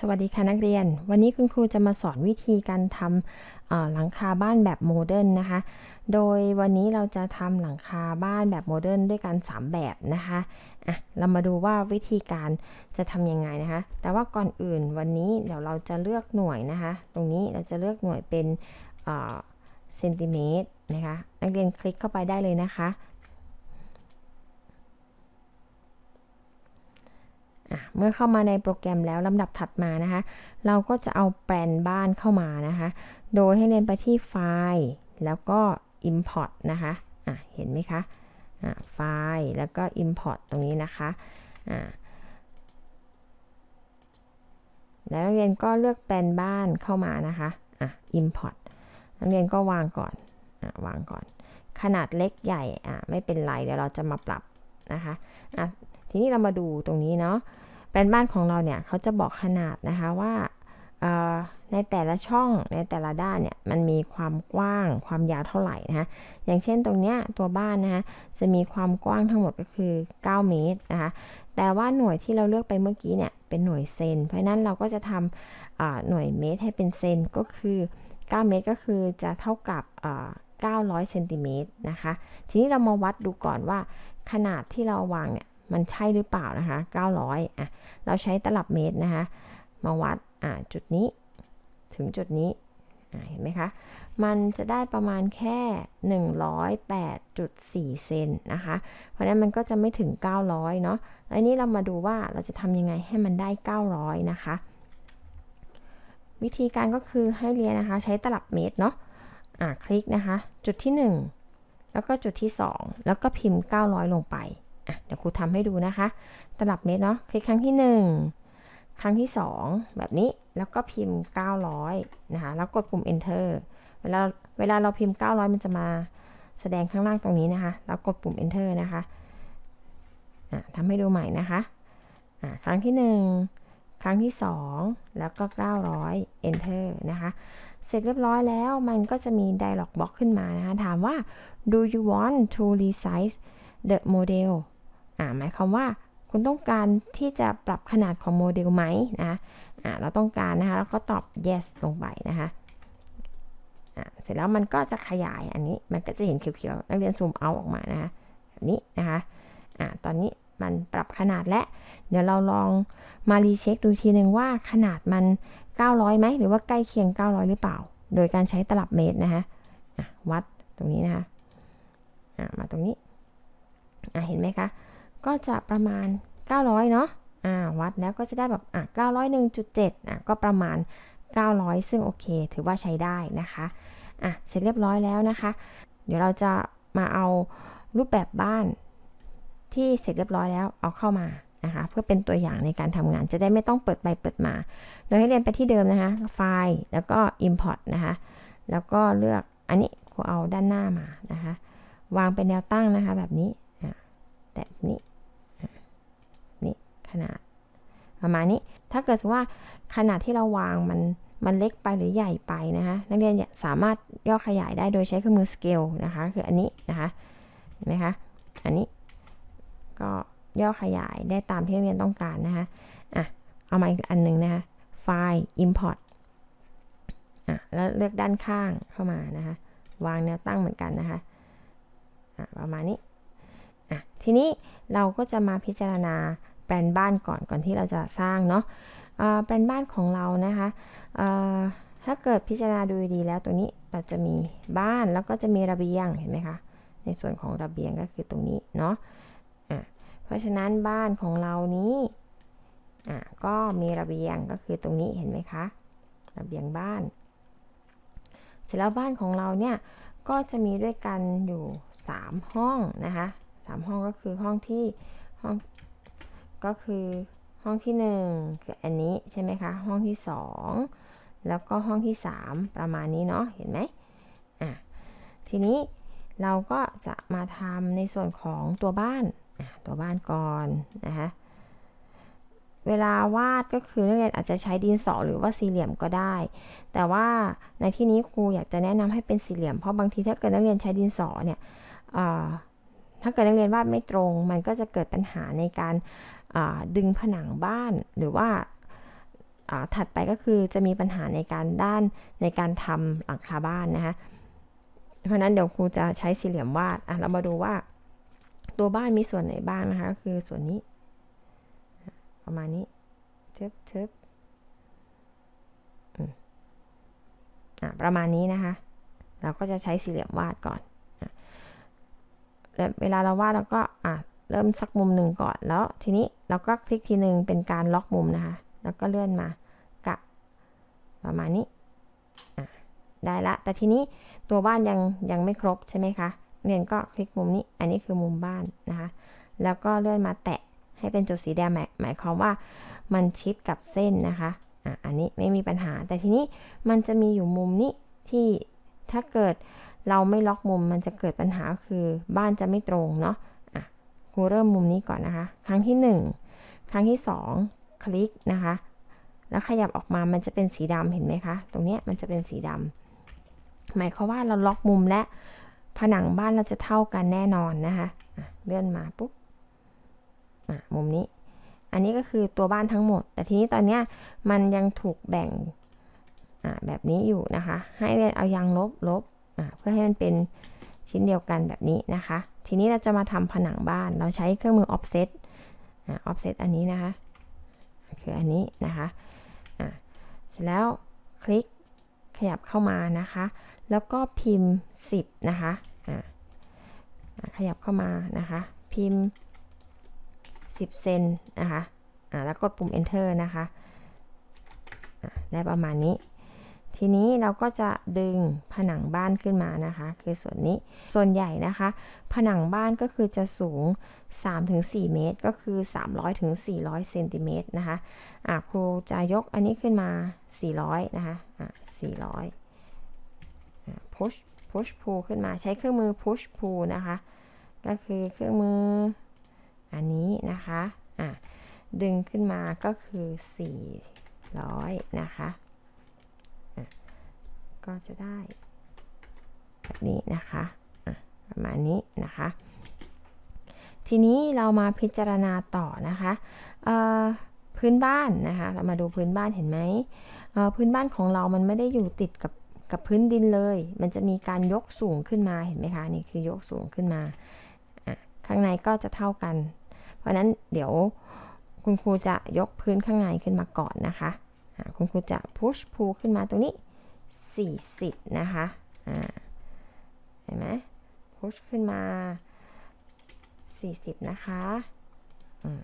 สวัสดีค่ะนักเรียน วันนี้คุณครูจะมาสอนวิธีการทำหลังคาบ้านแบบโมเดิร์นนะคะ โดยวันนี้เราจะทำหลังคาบ้านแบบโมเดิร์นด้วยกัน 3 แบบนะคะอะเรามาดูว่าวิธีการจะทำยังไงนะคะ แต่ว่าก่อนอื่นวันนี้เดี๋ยวเราจะเลือกหน่วยนะคะ ตรงนี้เราจะเลือกหน่วยเป็นเซนติเมตรนะคะ นักเรียนคลิกเข้าไปได้เลยนะคะ อะ เมื่อเข้ามาในโปรแกรมแล้วลำดับถัดมานะคะ เราก็จะเอาแปลนบ้านเข้ามานะคะ โดยให้เรียนไปที่ไฟล์แล้วก็ Import นะคะะเห็นไหมคะะไฟล์แล้วก็ Import ตรงนี้นะคะะแล้วนักเรียนก็เลือกแปลนบ้านเข้ามานะคะอะ Import นักเรียนก็วางก่อนอะวางก่อน ขนาดเล็กใหญ่อะไม่เป็นไรเดี๋ยวเราจะมาปรับนะคะอะ ทีนี้เรามาดูตรงนี้เนาะแปลนบ้านของเราเนี่ยเขาจะบอกขนาดนะคะว่าในแต่ละช่องในแต่ละด้านเนี่ยมันมีความกว้างความยาวเท่าไหร่นะคะอย่างเช่นตรงเนี้ยตัวบ้านนะคะจะมีความกว้างทั้งหมดก็คือ 9 เมตรนะคะแต่ว่าหน่วยที่เราเลือกไปเมื่อกี้เนี่ยเป็นหน่วยเซน เพราะนั้นเราก็จะทำหน่วยเมตรให้เป็นเซนก็คือ 9 เมตรก็คือจะเท่ากับ900เซนติเมตรนะคะทีนี้เรามาวัดดูก่อนว่าขนาดที่เราวางเนี่ย มันใช่หรือเปล่านะคะ 900อะเราใช้ตลับเมตรนะคะ มาวัดอ่าจุดนี้ถึงจุดนี้อ่าเห็นไหมคะ มันจะได้ประมาณแค่ 108.4 เซนนะคะ เพราะนั้นมันก็จะไม่ถึง 900 เนาะอันนี้เรามาดูว่าเราจะทำยังไงให้มันได้ 900 นะคะ วิธีการก็คือให้เรียนนะคะ ใช้ตลับเมตรเนาะอ่าคลิกนะคะ จุดที่ 1 แล้วก็จุดที่ 2 แล้วก็พิมพ์ 900 ลงไป รูทำให้ดูนะคะ ตลับเมตรเนาะคลิกครั้งที่ 1 ครั้งที่ 2 แบบนี้แล้วก็พิมพ์ 900 นะคะ แล้วกดปุ่ม enter เวลาเวลาเราพิมพ์ 900 มันจะมาแสดงข้างล่างตรงนี้นะคะ แล้วกดปุ่ม enter นะคะะทำให้ดูใหม่นะคะะครั้งที่ 1 ครั้งที่ 2 แล้วก็ 900 enter นะคะ เสร็จเรียบร้อยแล้วมันก็จะมี dialog box ขึ้นมานะคะ ถามว่า do you want to resize the model อ่าหมายความว่าคุณต้องการที่จะปรับขนาดของโมเดลไหมนะอ่าเราต้องการนะคะแล้วก็ตอบ yes ลงไปนะคะอ่าเสร็จแล้วมันก็จะขยายอันนี้มันก็จะเห็นเขียวๆนักเรียนซูมเอาออกมานะคะแบบนี้นะคะอ่าตอนนี้มันปรับขนาดและ เดี๋ยวเราลองมารีเช็คดูทีหนึ่งว่าขนาดมัน 900ไหมหรือว่าใกล้เคียง 900 หรือเปล่า โดยการใช้ตลับเมตรนะคะะวัดตรงนี้นะคะะมาตรงนี้เห็นไหมคะ ก็จะประมาณ 900 เนาะอ่าวัดแล้วก็จะได้แบบอะ901.7อะก็ประมาณ 900 ซึ่งโอเค ถือว่าใช้ได้นะคะอะเสร็จเรียบร้อยแล้วนะคะ เดี๋ยวเราจะมาเอารูปแบบบ้านที่เสร็จเรียบร้อยแล้วเอาเข้ามานะคะ เพื่อเป็นตัวอย่างในการทำงานจะได้ไม่ต้องเปิดไปเปิดมา โดยให้เรียนไปที่เดิมนะคะ ไฟล์แล้วก็ Import นะคะ แล้วก็เลือกอันนี้ครูเอาด้านหน้ามานะคะ วางเป็นแนวตั้งนะคะแบบนี้แบบนี้ ขนาด ประมาณนี้ ถ้าเกิดว่าขนาดที่เราวางมันมันเล็กไปหรือใหญ่ไปนะคะนักเรียนสามารถย่อขยายได้โดยใช้เครื่องมือสเกลนะคะ คืออันนี้นะคะเห็นไหมคะอันนี้ก็ย่อขยายได้ตามที่นักเรียนต้องการนะคะอะเอามาอีกอันหนึ่งนะคะไฟล์ import อะแล้วเลือกด้านข้างเข้ามานะคะวางแนวตั้งเหมือนกันนะคะอะประมาณนี้อะทีนี้เราก็จะมาพิจารณา แปลนบ้านก่อนก่อนที่เราจะสร้างเนาะแปลนบ้านของเรานะคะถ้าเกิดพิจารณาดูดีแล้วตัวนี้เราจะมีบ้านแล้วก็จะมีระเบียงเห็นไหมคะในส่วนของระเบียงก็คือตรงนี้เนาะะเพราะฉะนั้นบ้านของเรานี้ก็มีระเบียงก็คือตรงนี้เห็นไหมคะระเบียงบ้าน เสร็จแล้วบ้านของเราเนี่ยก็จะมีด้วยกันอยู่ 3 ห้องนะคะสามห้องก็คือห้องที่ห้อง ก็คือห้องที่ 1 คืออันนี้ใช่ไหมคะ ห้องที่ 2 แล้วก็ห้องที่ 3 ประมาณนี้เนาะเห็นไหมอะทีนี้เราก็จะมาทำในส่วนของตัวบ้านตัวบ้านก่อนนะคะเวลาวาดก็คือนักเรียนอาจจะใช้ดินสอหรือว่าสี่เหลี่ยมก็ได้ แต่ว่าในที่นี้ครูอยากจะแนะนำให้เป็นสี่เหลี่ยมเพราะบางทีถ้าเกิดนักเรียนใช้ดินสอเนี่ยถ้าเกิดนักเรียนวาดไม่ตรง มันก็จะเกิดปัญหาในการ ดึงผนังบ้านหรือว่าถัดไปก็คือจะมีปัญหาในการด้านในการทำหลังคาบ้านนะคะเพราะนั้นเดี๋ยวครูจะใช้สี่เหลี่ยมวาดอะเรามาดูว่าตัวบ้านมีส่วนไหนบ้างนะคะก็คือส่วนนี้ ประมาณนี้เทิบเทิบอะประมาณนี้นะคะ เราก็จะใช้สี่เหลี่ยมวาดก่อนอแล้วเวลาเราวาดเราก็อะเริ่มสักมุมหนึ่งก่อนแล้วทีนี้ เราก็คลิกทีหนึ่งเป็นการล็อกมุมนะคะ แล้วก็เลื่อนมากะประมาณนี้ได้ละ แต่ทีนี้ตัวบ้านยังยังไม่ครบใช่ไหมคะเรียนก็คลิกมุมนี้ อันนี้คือมุมบ้านนะคะ แล้วก็เลื่อนมาแตะให้เป็นจุดสีแดงหมายหมายความว่ามันชิดกับเส้นนะคะอะอันนี้ไม่มีปัญหา แต่ทีนี้มันจะมีอยู่มุมนี้ที่ถ้าเกิดเราไม่ล็อกมุมมันจะเกิดปัญหาคือบ้านจะไม่ตรงเนาะ รูเริ่มมุมนี้ก่อนนะคะ ครั้งที่ 1 ครั้งที่ 2 คลิกนะคะ แล้วขยับออกมามันจะเป็นสีดำเห็นไหมคะ ตรงนี้มันจะเป็นสีดำหมายความว่าเราล็อกมุมและผนังบ้านเราจะเท่ากันแน่นอนนะคะะเลื่อนมาปุ๊บอะมุมนี้ อันนี้ก็คือตัวบ้านทั้งหมด แต่ทีนี้ตอนนี้มันยังถูกแบ่งอะแบบนี้อยู่นะคะ ให้เรียนเอายางลบลบอะเพื่อให้มันเป็นชิ้นเดียวกันแบบนี้นะคะ ทีนี้เราจะมาทำผนังบ้าน เราใช้เครื่องมือ offset อะ offset อันนี้นะคะ คืออันนี้นะคะอะเสร็จแล้วคลิกขยับเข้ามานะคะ แล้วก็พิมพ์ 10 นะคะอะอะขยับเข้ามานะคะ พิมพ์ 10 เซนนะคะอะแล้วกดปุ่ม enter นะคะอะได้ประมาณนี้ ทีนี้เราก็จะดึงผนังบ้านขึ้นมานะคะ คือส่วนนี้ส่วนใหญ่นะคะ ผนังบ้านก็คือจะสูง 3-4 เมตร ก็คือ 300-400เซนติเมตรนะคะะครูจะยกอันนี้ขึ้นมา 400 นะคะอะ400อะ push push pull ขึ้นมาใช้เครื่องมือ push pull นะคะ ก็คือเครื่องมืออันนี้นะคะะดึงขึ้นมาก็คือ 400 นะคะ ก็จะได้แบบนี้นะคะะประมาณนี้นะคะ ทีนี้เรามาพิจารณาต่อนะคะพื้นบ้านนะคะเรามาดูพื้นบ้านเห็นไหมพื้นบ้านของเรามันไม่ได้อยู่ติดกับกับพื้นดินเลย มันจะมีการยกสูงขึ้นมาเห็นไหมคะนี่คือยกสูงขึ้นมาข้างในก็จะเท่ากัน เพราะนั้นเดี๋ยวคุณครูจะยกพื้นข้างในขึ้นมาก่อนนะคะะคุณครูจะ push pull ขึ้นมาตรงนี้ 40 นะคะ อ่า เห็นไหม push ขึ้นมา 40 นะคะอืม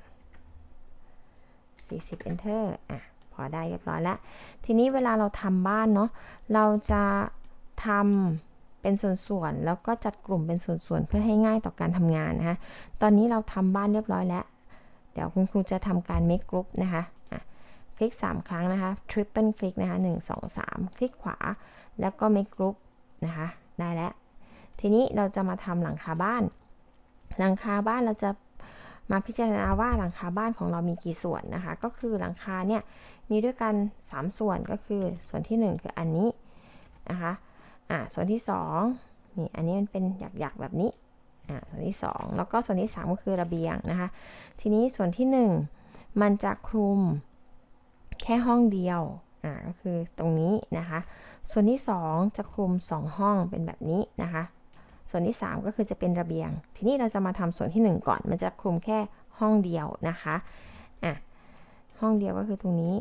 40 enter อะ พอได้เรียบร้อยแล้ว ทีนี้เวลาเราทำบ้านเนาะ เราจะทำเป็นส่วนๆ แล้วก็จัดกลุ่มเป็นส่วนๆ เพื่อให้ง่ายต่อการทำงานนะคะ ตอนนี้เราทำบ้านเรียบร้อยแล้ว เดี๋ยวคุณครูจะทำการ make group นะคะ ลิก 3 ครั้งนะคะ triple คลิกนะคะ1 2 3คลิกขวา แล้วก็ make group นะคะได้แล้ว ทีนี้เราจะมาทำหลังคาบ้าน หลังคาบ้านเราจะมาพิจารณาว่าหลังคาบ้านของเรามีกี่ส่วนนะคะ ก็คือหลังคาเนี่ยมีด้วยกัน 3 ส่วนก็คือส่วนที่ 1 คืออันนี้นะคะอ่าส่วนที่2นี่อันนี้มันเป็นหยักๆแบบนี้อ่าส่วนที่ 2 แล้วก็ส่วนที่ 3 ก็คือระเบียงนะคะ ทีนี้ส่วนที่ 1 มันจะคลุม แค่ห้องเดียวอ่าก็คือตรงนี้นะคะ ส่วนที่ 2 จะคลุม 2 ห้องเป็นแบบนี้นะคะ ส่วนที่ 3 ก็คือจะเป็นระเบียง ทีนี้เราจะมาทำส่วนที่ 1 ก่อน มันจะคลุมแค่ห้องเดียวนะคะอะห้องเดียวก็คือตรงนี้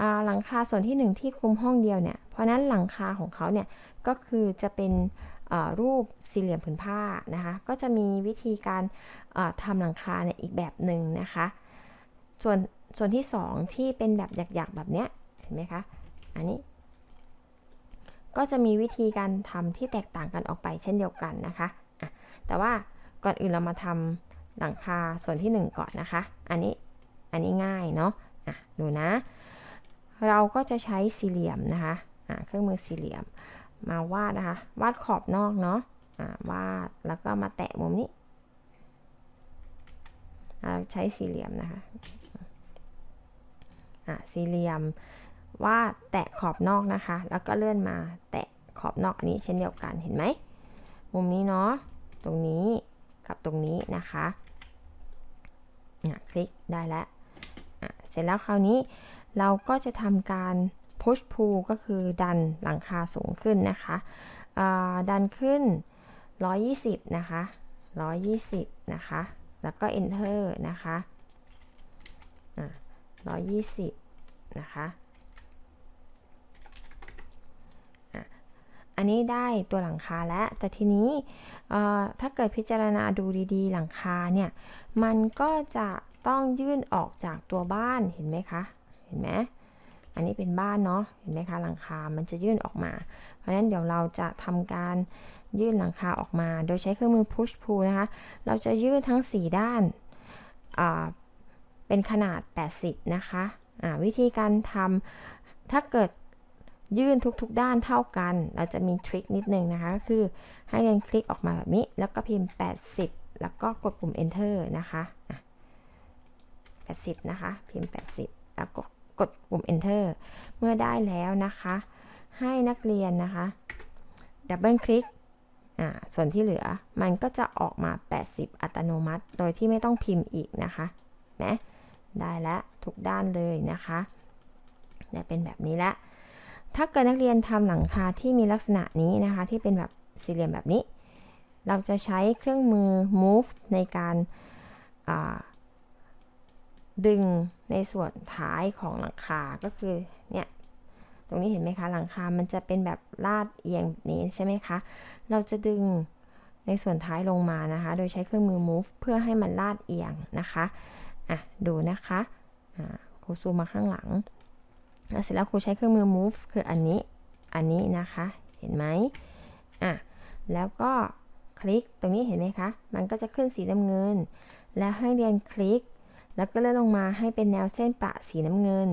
อ่าหลังคาส่วนที่ 1 ที่คลุมห้องเดียวเนี่ย เพราะนั้นหลังคาของเขาเนี่ยก็คือจะเป็นอ่ารูปสี่เหลี่ยมผืนผ้านะคะ ก็จะมีวิธีการอ่าทำหลังคาเนี่ยอีกแบบหนึ่งนะคะ ส่วน ส่วนที่ 2 ที่เป็นแบบหยักๆแบบเนี้ยเห็นไหมคะ อันนี้ ก็จะมีวิธีการทำที่แตกต่างกันออกไปเช่นเดียวกันนะคะะแต่ว่าก่อนอื่นเรามาทำหลังคาส่วนที่ 1 ก่อนนะคะ อันนี้อันนี้ง่ายเนาะะดูนะ เราก็จะใช้สี่เหลี่ยมนะคะะเครื่องมือสี่เหลี่ยม มาวาดนะคะ วาดขอบนอกเนาะะวาดแล้วก็มาแตะมุมนี้เราใช้สี่เหลี่ยมนะคะ สี่เหลี่ยมวาดแตะขอบนอกนะคะ แล้วก็เลื่อนมาแตะขอบนอกอันนี้เช่นเดียวกันเห็นไหมมุมนี้เนาะตรงนี้กับตรงนี้นะคะคลิกได้แล้วเสร็จแล้วคราวนี้เราก็จะทำการ push pull ก็คือดันหลังคาสูงขึ้นนะคะอ่าดันขึ้น 120 นะคะ 120 นะคะ แล้วก็ enter นะคะะ 120 นะคะอันนี้ได้ตัวหลังคาแล้ว แต่ทีนี้ถ้าเกิดพิจารณาดูดีๆ หลังคาเนี่ย มันก็จะต้องยื่นออกจากตัวบ้านเห็นไหมคะ เห็นไหมอันนี้เป็นบ้านเนาะ เห็นไหมคะ หลังคา มันจะยื่นออกมา เพราะฉะนั้นเดี๋ยวเราจะทำการยื่นหลังคาออกมา โดยใช้เครื่องมือ push pull นะคะ เราจะยื่นทั้ง 4 ด้านอ่า เป็นขนาด 80 นะคะอ่าวิธีการทำถ้าเกิดยื่นทุกๆด้านเท่ากัน เราจะมีทริคนิดนึงนะคะ ก็คือให้เรียนคลิกออกมาแบบนี้ แล้วก็พิมพ์ 80 แล้วก็กดปุ่ม enter นะคะะ80 นะคะ พิมพ์ 80 แล้วก็กดปุ่ม enter เมื่อได้แล้วนะคะ ให้นักเรียนนะคะดับเบิลคลิกอ่าส่วนที่เหลือมันก็จะออกมา 80 อัตโนมัติ โดยที่ไม่ต้องพิมพ์อีกนะคะนไหม ได้แล้วทุกด้านเลยนะคะได้เป็นแบบนี้ล้วถ้าเกิดนักเรียนทำหลังคาที่มีลักษณะนี้นะคะ ที่เป็นแบบสี่เหลี่ยมแบบนี้ เราจะใช้เครื่องมือ move ในการาดึงในส่วนท้ายของหลังคา ก็คือเนี่ยตรงนี้เห็นไหมคะหลังคา มันจะเป็นแบบลาดเอียงแบบนี้ใช่ไหมคะ เราจะดึงในส่วนท้ายลงมานะคะ โดยใช้เครื่องมือ move เพื่อให้มันลาดเอียงนะคะ อะดูนะคะอ่าครูซูมมาข้างหลังแล้วเสร็จแล้วครูใช้เครื่องมือ move คืออันนี้ อันนี้นะคะ เห็นไหมอะ แล้วก็คลิก ตรงนี้เห็นไหมคะ มันก็จะขึ้นสีน้ำเงิน แล้วให้เรียนคลิก แล้วก็เลื่อนลงมาให้เป็นแนวเส้นประสีน้ำเงิน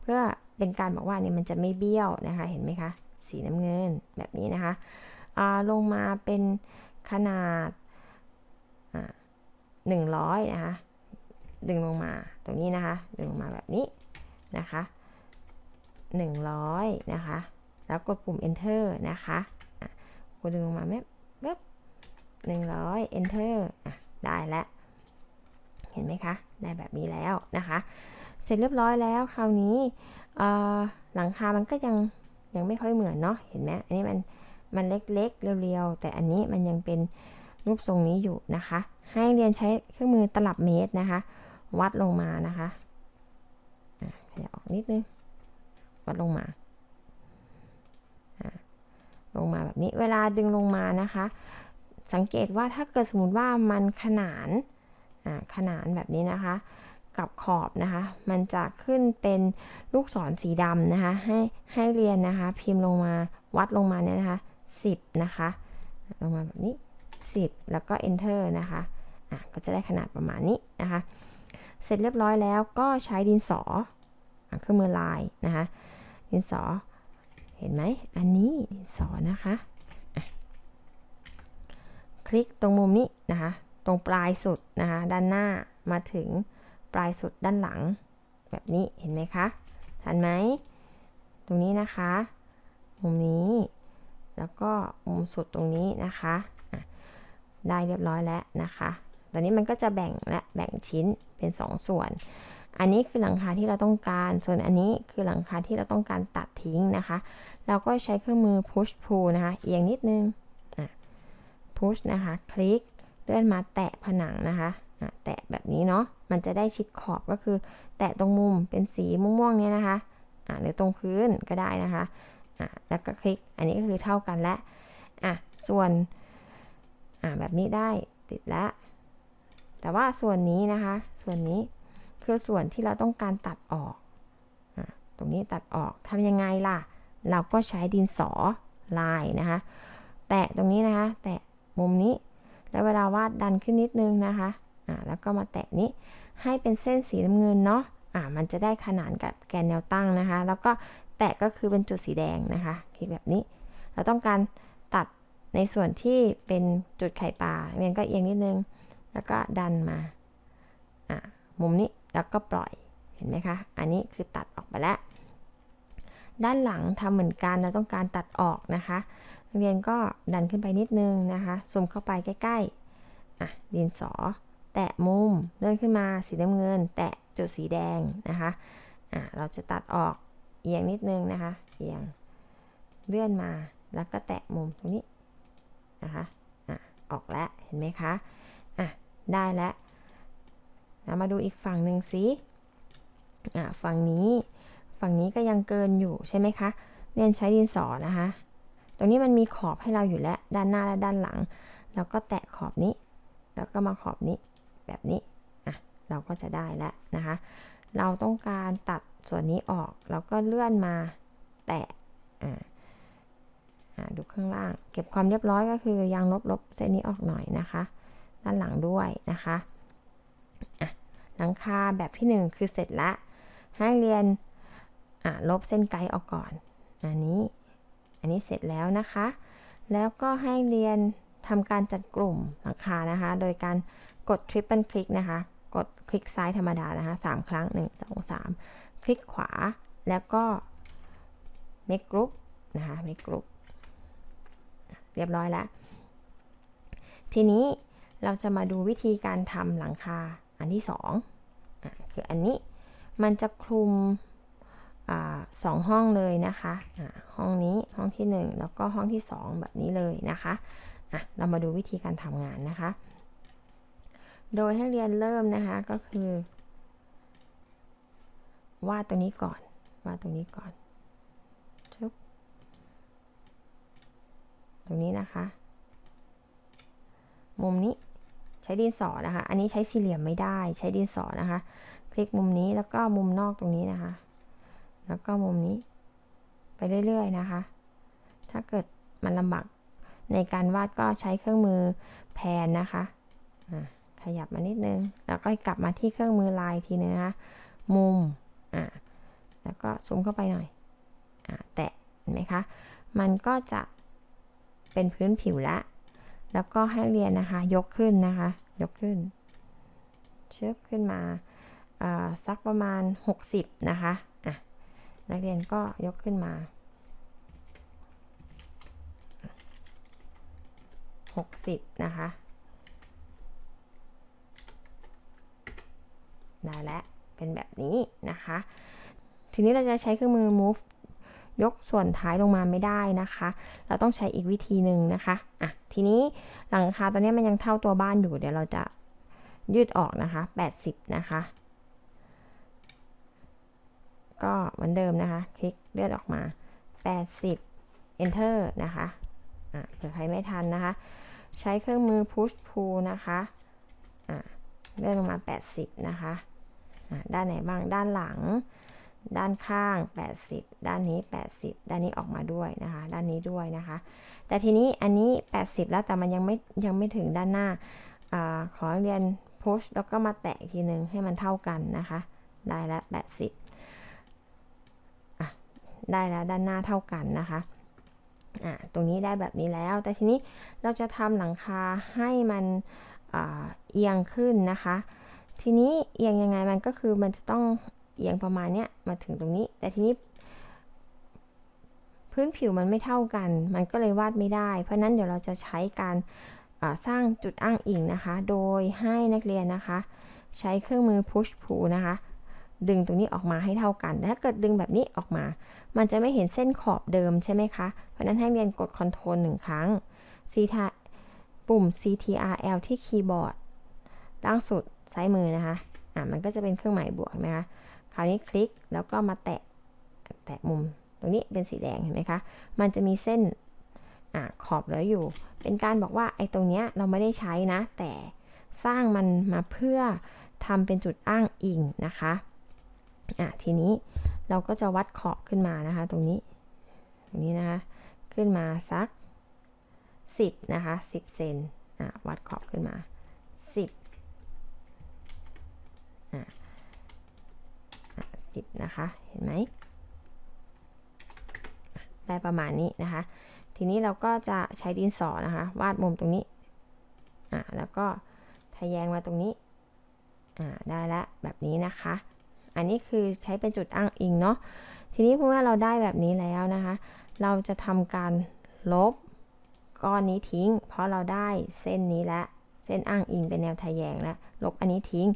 เพื่อเป็นการบอกว่าเนี่ยมันจะไม่เบี้ยวนะคะ เห็นไหมคะ สีน้ำเงินแบบนี้นะคะอ่าลงมาเป็นขนาดหนึ่งร้อยนะคะ ดึงลงมาตรงนี้นะคะ ดึงลงมาแบบนี้นะคะ100นะคะ แล้วกดปุ่ม enter นะคะกดดึงลงมาแม่เบบ100 enter อะได้แล้วเห็นไหมคะ ได้แบบนี้แล้วนะคะ เสร็จเรียบร้อยแล้วคราวนี้หลังคา มันก็ยังยังไม่ค่อยเหมือนเนาะ เห็นไหมอันนี้มันมันเล็กๆ เรียวๆ แต่อันนี้มันยังเป็นรูปทรงนี้อยู่นะคะ ให้เรียนใช้เครื่องมือตลับเมตรนะคะ วัดลงมานะคะขยับออกนิดนึง วัดลงมา ลงมาแบบนี้ เวลาดึงลงมานะคะ สังเกตว่าถ้าเกิดสมมติว่ามันขนาน ขนานแบบนี้นะคะ กับขอบนะคะ มันจะขึ้นเป็นลูกศรสีดำนะคะ ให้ให้เรียนนะคะ พิมพ์ลงมาวัดลงมาเนี่ยนะคะ10 นะคะ ลงมาแบบนี้ 10 แล้วก็ enter นะคะ อะ ก็จะได้ขนาดประมาณนี้นะคะ เสร็จเรียบร้อยแล้วก็ใช้ดินสอเครื่องมือลายนะคะดินสอเห็นไหมอันนี้ดินสอนะคะคลิกตรงมุมนี้นะคะ ตรงปลายสุดนะคะด้านหน้ามาถึงปลายสุดด้านหลัง แบบนี้เห็นไหมคะทันไหมตรงนี้นะคะ มุมนี้ แล้วก็มุมสุดตรงนี้นะคะได้เรียบร้อยแล้วนะคะ ตอนนี้มันก็จะแบ่งและแบ่งชิ้น เป็น2ส่วน อันนี้คือหลังคาที่เราต้องการ ส่วนอันนี้คือหลังคาที่เราต้องการตัดทิ้งนะคะ เราก็ใช้เครื่องมือ push pull นะคะ เอียงนิดนึง push นะคะ คลิก เลื่อนมาแตะผนังนะคะ แตะแบบนี้เนาะ มันจะได้ชิดขอบก็คือ แตะตรงมุมเป็นสีม่วงๆเนี่ยนะคะหรือตรงพื้นก็ได้นะคะแล้วก็คลิก อันนี้ก็คือเท่ากันแล้วอะ ส่วนแบบนี้ได้ติดแล้ว แต่ว่าส่วนนี้นะคะ ส่วนนี้คือส่วนที่เราต้องการตัดออก ตรงนี้ตัดออกทำยังไงล่ะ เราก็ใช้ดินสอลายนะคะ แตะตรงนี้นะคะ แตะมุมนี้ แล้วเวลาวาดดันขึ้นนิดนึงนะคะอ่าแล้วก็มาแตะนี้ให้เป็นเส้นสีน้ำเงินเนาะอ่ามันจะได้ขนานกับแกนแนวตั้งนะคะ แล้วก็แตะก็คือเป็นจุดสีแดงนะคะ คลิกแบบนี้ เราต้องการตัดในส่วนที่เป็นจุดไข่ปลาเรียนก็เอียงนิดนึง แล้วก็ดันมาอ่ามุมนี้แล้วก็ปล่อยเห็นไหมคะ อันนี้คือตัดออกไปแล้ว ด้านหลังทำเหมือนกันเราต้องการตัดออกนะคะเรียนก็ดันขึ้นไปนิดนึงนะคะซูมเข้าไปใกล้ๆอะดินสอ แตะมุมเลื่อนขึ้นมาสีน้ำเงิน แตะจุดสีแดงนะคะอะเราจะตัดออกเอียงนิดนึงนะคะเอียงเลื่อนมาแล้วก็แตะมุมตรงนี้นะคะอะออกแล้วเห็นไหมคะ ได้แล้วเรามาดูอีกฝั่งหนึ่งสิอะฝั่งนี้ฝั่งนี้ก็ยังเกินอยู่ใช่ไหมคะเรียนใช้ดินสอนะคะ ตรงนี้มันมีขอบให้เราอยู่แล้วด้านหน้าและด้านหลัง แล้วก็แตะขอบนี้ แล้วก็มาขอบนี้แบบนี้อะเราก็จะได้แล้วนะคะ เราต้องการตัดส่วนนี้ออกแล้วก็เลื่อนมาแตะอ่าอ่าดูข้างล่าง เก็บความเรียบร้อยก็คือยางลบลบเส้นนี้ออกหน่อยนะคะ ด้านหลังด้วยนะคะอะหลังคาแบบที่ 1 คือเสร็จละให้เรียนอะลบเส้นไกด์ออกก่อน อันนี้ อันนี้เสร็จแล้วนะคะ แล้วก็ให้เรียนทำการจัดกลุ่มหลังคานะคะ โดยการกด Triple Click นะคะ กดคลิกซ้ายธรรมดานะคะสามครั้ง 1 2 3 คลิกขวา แล้วก็ Make Group นะคะ Make Group เรียบร้อยแล้ว ทีนี้ เราจะมาดูวิธีการทำหลังคาอันที่2อะคืออันนี้มันจะคลุมอสองห้องเลยนะคะะห้องนี้ห้องที่ 1 แล้วก็ห้องที่ 2 แบบนี้เลยนะคะะเรามาดูวิธีการทำงานนะคะ โดยให้เรียนเริ่มนะคะก็คือ วาดตรงนี้ก่อนวาดตรงนี้ก่อนชุบตรงนี้นะคะ มุมนี้ ใช้ดินสอนะคะ อันนี้ใช้สี่เหลี่ยมไม่ได้ ใช้ดินสอนะคะ คลิกมุมนี้แล้วก็มุมนอกตรงนี้นะคะ แล้วก็มุมนี้ไปเรื่อยๆนะคะ ถ้าเกิดมันลำบากในการวาดก็ใช้เครื่องมือแพนนะคะอ่าขยับมานิดนึง แล้วก็กลับมาที่เครื่องมือลายทีนึงนะคะ มุม อ่า แล้วก็ซูมเข้าไปหน่อย อ่า แตะ เห็นไหมคะ มันก็จะเป็นพื้นผิวละ แล้วก็ให้เรียนนะคะ ยกขึ้นนะคะ ยกขึ้น เชือบขึ้นมาอ่าสักประมาณ 60 นะคะอะนักเรียนก็ยกขึ้นมา 60 นะคะ ได้แล้วเป็นแบบนี้นะคะ ทีนี้เราจะใช้เครื่องมือ move ยกส่วนท้ายลงมาไม่ได้นะคะ เราต้องใช้อีกวิธีหนึ่งนะคะอะทีนี้หลังคาตอนนี้มันยังเท่าตัวบ้านอยู่เดี๋ยวเราจะยืดออกนะคะ 80 นะคะ ก็เหมือนเดิมนะคะ คลิกเลื่อนออกมา 80 enter นะคะอะเผื่อใครไม่ทันนะคะ ใช้เครื่องมือ push pull นะคะอะเลื่อนลงมา 80 นะคะด้านไหนบ้างด้านหลัง ด้านข้าง 80 ด้านนี้ 80 ด้านนี้ออกมาด้วยนะคะ ด้านนี้ด้วยนะคะ แต่ทีนี้อันนี้ 80 แล้วแต่มันยังไม่ยังไม่ถึงด้านหน้าอขอเรียน push แล้วก็มาแตะอีกทีหนึ่งให้มันเท่ากันนะคะ ได้แล้ว80อะได้แล้วด้านหน้าเท่ากันนะคะอะตรงนี้ได้แบบนี้แล้ว แต่ทีนี้เราจะทำหลังคาให้มันเอียงขึ้นนะคะ ทีนี้เอียงยังไงมันก็คือมันจะต้อง เอียงประมาณเนี้ยมาถึงตรงนี้ แต่ทีนี้ พื้นผิวมันไม่เท่ากัน มันก็เลยวาดไม่ได้ เพราะนั้นเดี๋ยวเราจะใช้การสร้างจุดอ้างอิงนะคะ โดยให้นักเรียนนะคะ ใช้เครื่องมือ push pull นะคะ ดึงตรงนี้ออกมาให้เท่ากันแต่ถ้าเกิดดึงแบบนี้ออกมา มันจะไม่เห็นเส้นขอบเดิมใช่ไหมคะ เพราะนั้นให้เรียนกด Ctrl หนึ่งครั้ง C ปุ่ม CTRL ที่คีย์บอร์ดล่างสุดซ้ายมือนะคะ อะมันก็จะเป็นเครื่องหมายบวกไหมคะ คราวนี้คลิกแล้วก็มาแตะแตะมุมตรงนี้เป็นสีแดงเห็นไหมคะ มันจะมีเส้นอขอบเหลืออยู่ เป็นการบอกว่าไอ้ตรงเนี้ยเราไม่ได้ใช้นะ แต่สร้างมันมาเพื่อทำเป็นจุดอ้างอิงนะคะอะทีนี้เราก็จะวัดขอบขึ้นมานะคะ ตรงนี้ตรงนี้นะคะขึ้นมาสัก 10 นะคะ 10 เซนอะวัดขอบขึ้นมา 10อะ 10นะคะ เห็นไหม ได้ประมาณนี้นะคะ ทีนี้เราก็จะใช้ดินสอนะคะ วาดมุมตรงนี้ อะแล้วก็ทะแยงมาตรงนี้ อ่า ได้แล้วแบบนี้นะคะ อันนี้คือใช้เป็นจุดอ้างอิงเนาะ ทีนี้เมื่อเราได้แบบนี้แล้วนะคะ เราจะทำการลบก้อนนี้ทิ้ง เพราะเราได้เส้นนี้แล้วเส้นอ้างอิงเป็นแนวทะแยงแล้วลบอันนี้ทิ้ง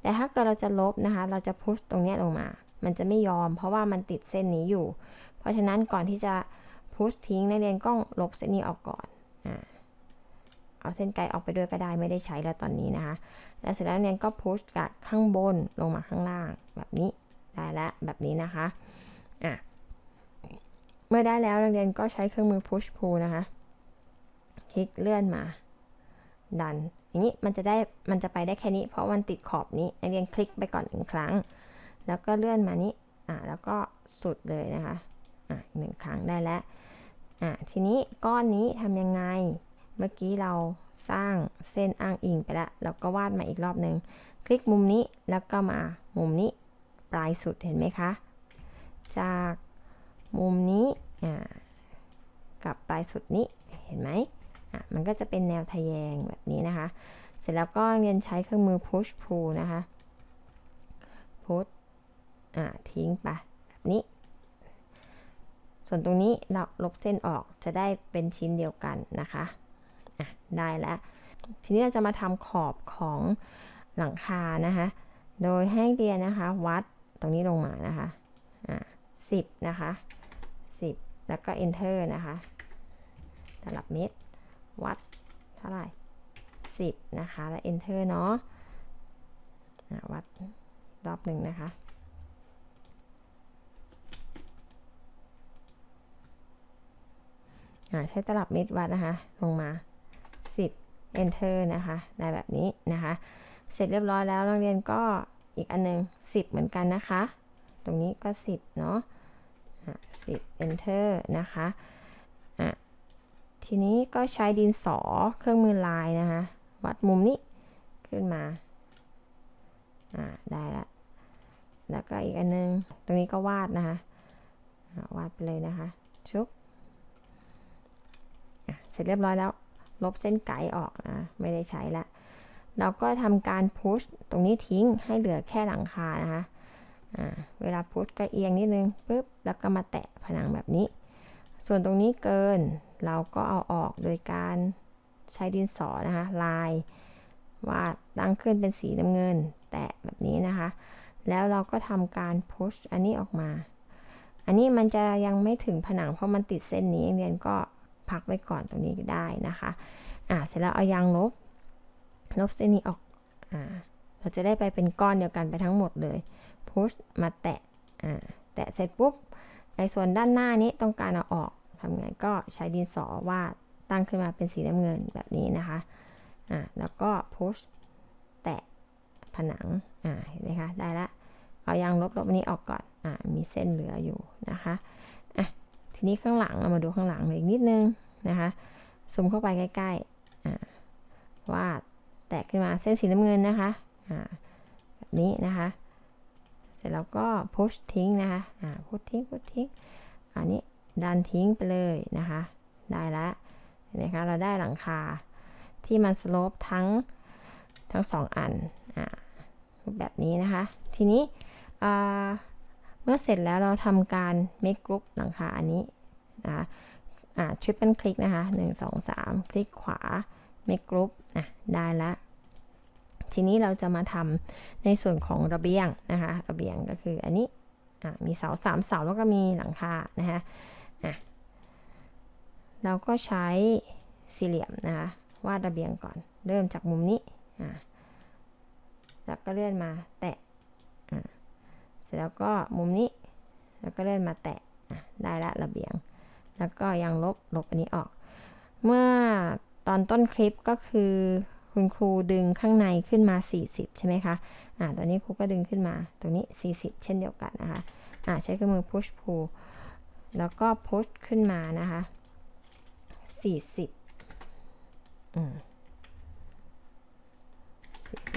แต่ถ้าเกิดเราจะลบนะคะ เราจะพุชตรงนี้ลงมา มันจะไม่ยอม เพราะว่ามันติดเส้นนี้อยู่ เพราะฉะนั้นก่อนที่จะพุชทิ้งนักเรียนก็ลบเส้นนี้ออกก่อนอ่าเอาเส้นไกลออกไปด้วยก็ได้ไม่ได้ใช้แล้วตอนนี้นะคะ แล้วเสร็จแล้วนักเรียนก็พุชจากข้างบนลงมาข้างล่างแบบนี้ได้แล้วแบบนี้นะคะอะเมื่อได้แล้วนักเรียนก็ใช้เครื่องมือ push pull นะคะ คลิกเลื่อนมา ดัน อย่างนี้มันจะได้มันจะไปได้แค่นี้ เพราะมันติดขอบนี้นักเรียนคลิกไปก่อนหนึ่งครั้ง แล้วก็เลื่อนมานี้อ่าแล้วก็สุดเลยนะคะอ่าหนึ่งครั้งได้แล้วอ่าทีนี้ก้อนนี้ทำยังไง เมื่อกี้เราสร้างเส้นอ้างอิงไปแล้วเราก็วาดมาอีกรอบหนึ่งคลิกมุมนี้แล้วก็มามุมนี้ปลายสุดเห็นไหมคะ จากมุมนี้อ่ากับปลายสุดนี้เห็นไหมอะมันก็จะเป็นแนวทะแยงแบบนี้นะคะ เสร็จแล้วก็เรียนใช้เครื่องมือ push pull นะคะ push อ่าทิ้งไปแบบนี้ ส่วนตรงนี้เราลบเส้นออกจะได้เป็นชิ้นเดียวกันนะคะอะได้แล้ว ทีนี้เราจะมาทำขอบของหลังคานะคะ โดยให้เรียนะคะวัดตรงนี้ลงมานะคะอ่าสิบนะคะสิบแล้วก็ enter นะคะตลับเมตรวัดเท่าไหร่สิบนะคะ แล้ว enter เนาะะวัดรอบหนึ่งนะคะ อ่า ใช้ตลับเมตรวัดนะคะ ลงมา 10 enter นะคะ ได้แบบนี้นะคะ เสร็จเรียบร้อยแล้วนักเรียนก็อีกอันหนึง 10 เหมือนกันนะคะ ตรงนี้ก็ 10 เนาะอะ10 enter นะคะอะทีนี้ก็ใช้ดินสอเครื่องมือลายนะคะ วัดมุมนี้ขึ้นมาอ่าได้ละ แล้วก็อีกอันนึง ตรงนี้ก็วาดนะคะ วาดไปเลยนะคะ ชุบ สร็จเรียบร้อยแล้ว ลบเส้นไกด์ออกอะไม่ได้ใช้ละเราก็ทำการพุชตรงนี้ทิ้งให้เหลือแค่หลังคานะคะอ่าเวลาพุชก็เอียงนิดนึงปุ๊บแล้วก็มาแตะผนังแบบนี้ ส่วนตรงนี้เกินเราก็เอาออกโดยการใช้ดินสอนะคะ ลายวาดตั้งขึ้นเป็นสีน้ำเงิน แตะแบบนี้นะคะ แล้วเราก็ทำการพุชอันนี้ออกมา อันนี้มันจะยังไม่ถึงผนังเพราะมันติดเส้นนี้เรียนก็ พักไว้ก่อนตรงนี้ก็ได้นะคะอ่าเสร็จแล้วเอายางลบ ลบเส้นนี้ออกอ่าเราจะได้ไปเป็นก้อนเดียวกันไปทั้งหมดเลยพุชมาแตะอ่าแตะเสร็จปุ๊บไอ้ส่วนด้านหน้านี้ต้องการเอาออกทำไงก็ใช้ดินสอวาดตั้งขึ้นมาเป็นสีน้ำเงินแบบนี้นะคะอ่าแล้วก็พุชแตะผนังอ่าเห็นไหมคะได้ละเอายางลบลบนนี้ออกก่อนอ่ามีเส้นเหลืออยู่นะคะ ทีนี้ข้างหลังเรามาดูข้างหลังอีกนิดนึงนะคะซูมเข้าไปใกล้ๆวาดแตะขึ้นมาเส้นสีน้ำเงินนะคะแบบนี้นะคะ เสร็จแล้วก็พุชทิ้งนะคะพุชทิ้งพุชทิ้งอันนี้ดันทิ้งไปเลยนะคะ ได้แล้วเห็นไหมคะ เราได้หลังคาที่มันสโลปทั้งทั้งสองอันแบบนี้นะคะ ทีนี้ เมื่อเสร็จแล้วเราทำการ make group หลังคาอันนี้นะคะอ่า triple click นะคะ 1 2 3 คลิกขวา make group อะได้ละทีนี้เราจะมาทำในส่วนของระเบียงนะคะระเบียงก็คืออันนี้อ่ามีเสาสามเสาแล้วก็มีหลังคานะคะอะเราก็ใช้สี่เหลี่ยมนะคะวาดระเบียงก่อน เริ่มจากมุมนี้อ่าแล้วก็เลื่อนมาแตะ เสร็จแล้วก็มุมนี้ แล้วก็เลื่อนมาแตะได้ละระเบียง แล้วก็ยังลบลบอันนี้ออก เมื่อตอนต้นคลิปก็คือคุณครูดึงข้างในขึ้นมา 40 ใช่ไหมคะ อ่า ตอนนี้ครูก็ดึงขึ้นมาตรงนี้ 40 เช่นเดียวกันนะคะ อ่า ใช้เครื่องมือ push pull แล้วก็ push ขึ้นมานะคะ 40 อืม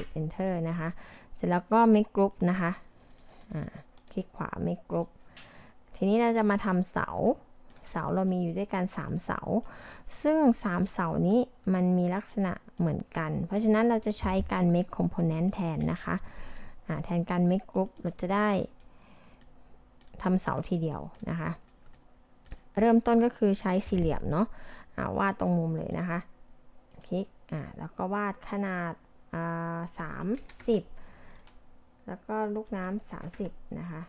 40 enter นะคะ เสร็จแล้วก็ make group นะคะ คลิกขวา make group ทีนี้เราจะมาทำเสา เสาเรามีอยู่ด้วยกัน 3 เสา ซึ่ง 3 เสานี้มันมีลักษณะเหมือนกัน เพราะฉะนั้นเราจะใช้การ make component แทนนะคะแทนการ make group เราจะได้ทำเสาทีเดียวนะคะ เริ่มต้นก็คือใช้สี่เหลี่ยมเนาะะวาดตรงมุมเลยนะคะ คลิก แล้วก็วาดขนาดสามสิบ แล้วก็ลูกน้ำา30 นะคะ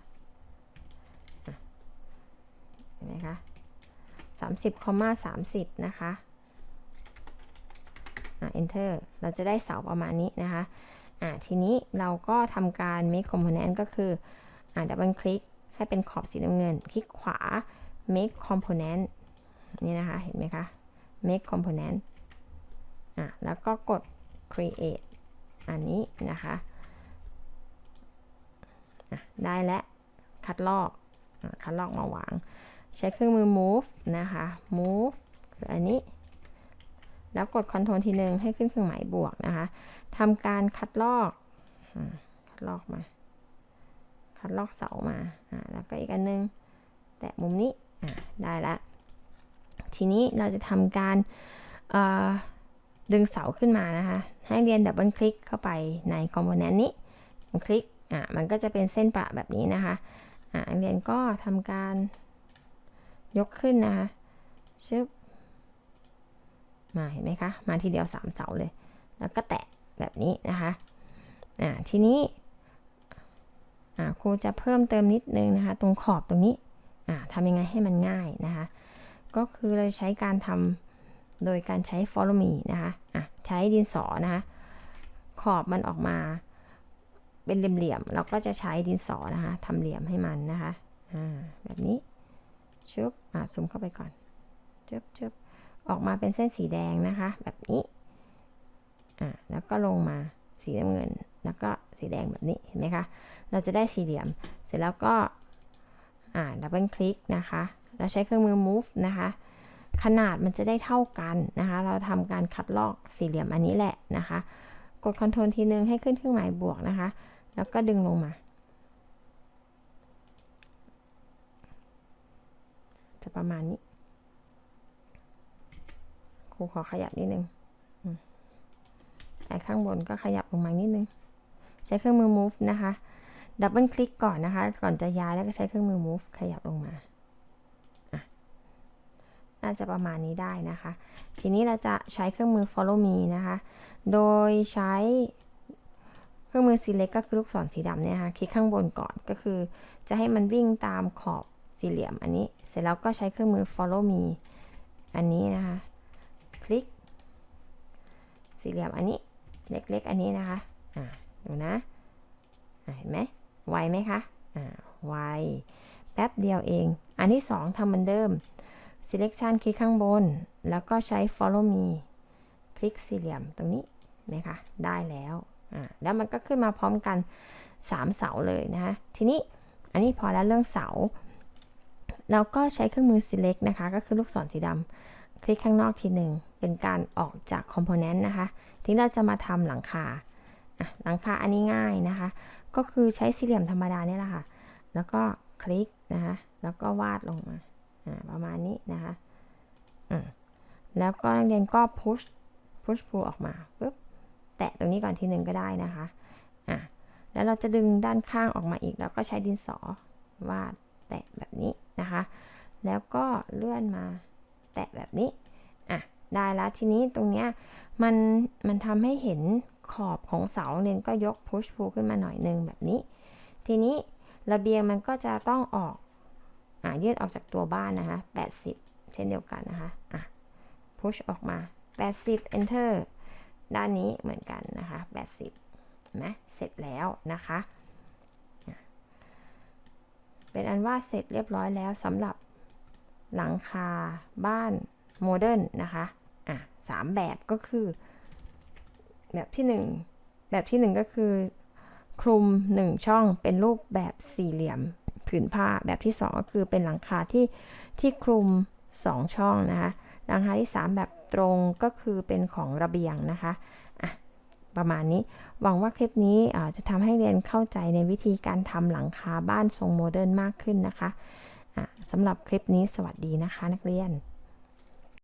เห็นไหมคะ30คอมมา30 นะคะอ่า enter เราจะได้เสาประมาณนี้นะคะอ่าทีนี้เราก็ทำการ make component ก็คืออ่า double click ให้เป็นขอบสีน้ำเงิน คลิกขวา make component นี่นะคะ เห็นไหมคะ make component อะแล้วก็กด create อันนี้นะคะ อะได้แล้วคัดลอกอะคัดลอกมาวาง ใช้เครื่องมือ move นะคะ move คืออันนี้ แล้วกด Ctrl ทีหนึ่งให้ขึ้นเครื่องหมายบวกนะคะทำการคัดลอกอคัดลอกมา คัดลอกเสามาแล้วก็อีกอันนึง แตะมุมนี้ได้ละทีนี้เราจะทำการดึงเสาขึ้นมานะคะ ให้เรียนดับเบิลคลิกเข้าไปในคอมโพเนนต์นี้คลิก อะมันก็จะเป็นเส้นประแบบนี้นะคะอะเรียนก็ทำการยกขึ้นนะคะชึบมาเห็นไหมคะมาทีเดียว 3 เสาเลย แล้วก็แตะแบบนี้นะคะอ่าทีนี้อ่าครูจะเพิ่มเติมนิดนึงนะคะ ตรงขอบตรงนี้อ่าทำยังไงให้มันง่ายนะคะ ก็คือเราใช้การทำโดยการใช้ follow me นะคะอะใช้ดินสอนะคะขอบมันออกมา เป็นเหลี่ยมๆเราก็จะใช้ดินสอนะคะทำเหลี่ยมให้มันนะคะอ่าแบบนี้ชุบอ่าซูมเข้าไปก่อนชุบชุบออกมาเป็นเส้นสีแดงนะคะ แบบนี้อ่าแล้วก็ลงมาสีน้ำเงิน แล้วก็สีแดงแบบนี้เห็นไหมคะ เราจะได้สี่เหลี่ยม เสร็จแล้วก็อ่าดับเบิลคลิกนะคะ แล้วใช้เครื่องมือ move นะคะ ขนาดมันจะได้เท่ากันนะคะ เราทำการคัดลอกสี่เหลี่ยมอันนี้แหละนะคะ กด Ctrl ทีนึงให้ขึ้นเครื่องหมายบวกนะคะ แล้วก็ดึงลงมา จะประมาณนี้ ครูขอขยับนิดนึงไอ้ข้างบนก็ขยับลงมานิดนึง ใช้เครื่องมือ move นะคะ ดับเบิลคลิกก่อนนะคะ ก่อนจะย้ายแล้วก็ใช้เครื่องมือ move ขยับลงมา น่าจะประมาณนี้ได้นะคะ ทีนี้เราจะใช้เครื่องมือ follow me นะคะ โดยใช้เครื่องมือ select ก็คือลูกศรสีดำเนี่ยค่ะ คลิกข้างบนก่อนก็คือ จะให้มันวิ่งตามขอบสี่เหลี่ยมอันนี้ เสร็จแล้วก็ใช้เครื่องมือ follow me อันนี้นะคะ คลิก สี่เหลี่ยมอันนี้ เล็กๆ อันนี้นะคะ อ่าดูนะเห็นไหมไวไหมคะ อ่า ไว แป๊บเดียวเอง อันที่2ทำเหมือนเดิม selection คลิกข้างบน แล้วก็ใช้ follow me คลิกสี่เหลี่ยมตรงนี้ไหมคะได้แล้วอ่าแล้วมันก็ขึ้นมาพร้อมกัน 3 เสาเลยนะคะทีนี้อันนี้พอแล้วเรื่องเสา เราก็ใช้เครื่องมือ select นะคะ ก็คือลูกศรสีดำคลิกข้างนอกทีหนึ่งเป็นการออกจาก component นะคะทีนี้เราจะมาทำหลังคาหลังคาอันนี้ง่ายนะคะ ก็คือใช้สี่เหลี่ยมธรรมดาเนี่ยแหละค่ะ แล้วก็คลิกนะคะ แล้วก็วาดลงมา ประมาณนี้นะคะอืมแล้วก็นักเรียนก็ push push pull ออกมาปุ๊บแตะตรงนี้ก่อนทีหนึ่งก็ได้นะคะอะแล้วเราจะดึงด้านข้างออกมาอีก แล้วก็ใช้ดินสอวาดแตะแบบนี้นะคะ แล้วก็เลื่อนมาแตะแบบนี้อะได้แล้วทีนี้ตรงเนี้ยมันมันทำให้เห็นขอบของเสาเรียนก็ยก push pull ขึ้นมาหน่อยนึงแบบนี้ ทีนี้ระเบียงมันก็จะต้องออก อะยืดออกจากตัวบ้านนะคะ 80 เช่นเดียวกันนะคะ อะ push ออกมา 80 enter ด้านนี้เหมือนกันนะคะ 80เห็นไหมเสร็จแล้วนะคะ เป็นอันว่าเสร็จเรียบร้อยแล้วสำหรับหลังคาบ้านโมเดิร์นนะคะ อะสามแบบก็คือ แบบที่หนึ่งแบบที่หนึ่งก็คือ คลุมหนึ่งช่องเป็นรูปแบบสี่เหลี่ยม ผืนผ้าแบบที่สองก็คือเป็นหลังคาที่ที่คลุมสองช่องนะคะหลังคาที่ 3 แบบตรงก็คือเป็นของระเบียงนะคะอะประมาณนี้หวังว่าคลิปนี้จะทำให้เรียนเข้าใจในวิธีการทำหลังคาบ้านทรงโมเดิร์นมากขึ้นนะคะะสำหรับคลิปนี้สวัสดีนะคะ นักเรียน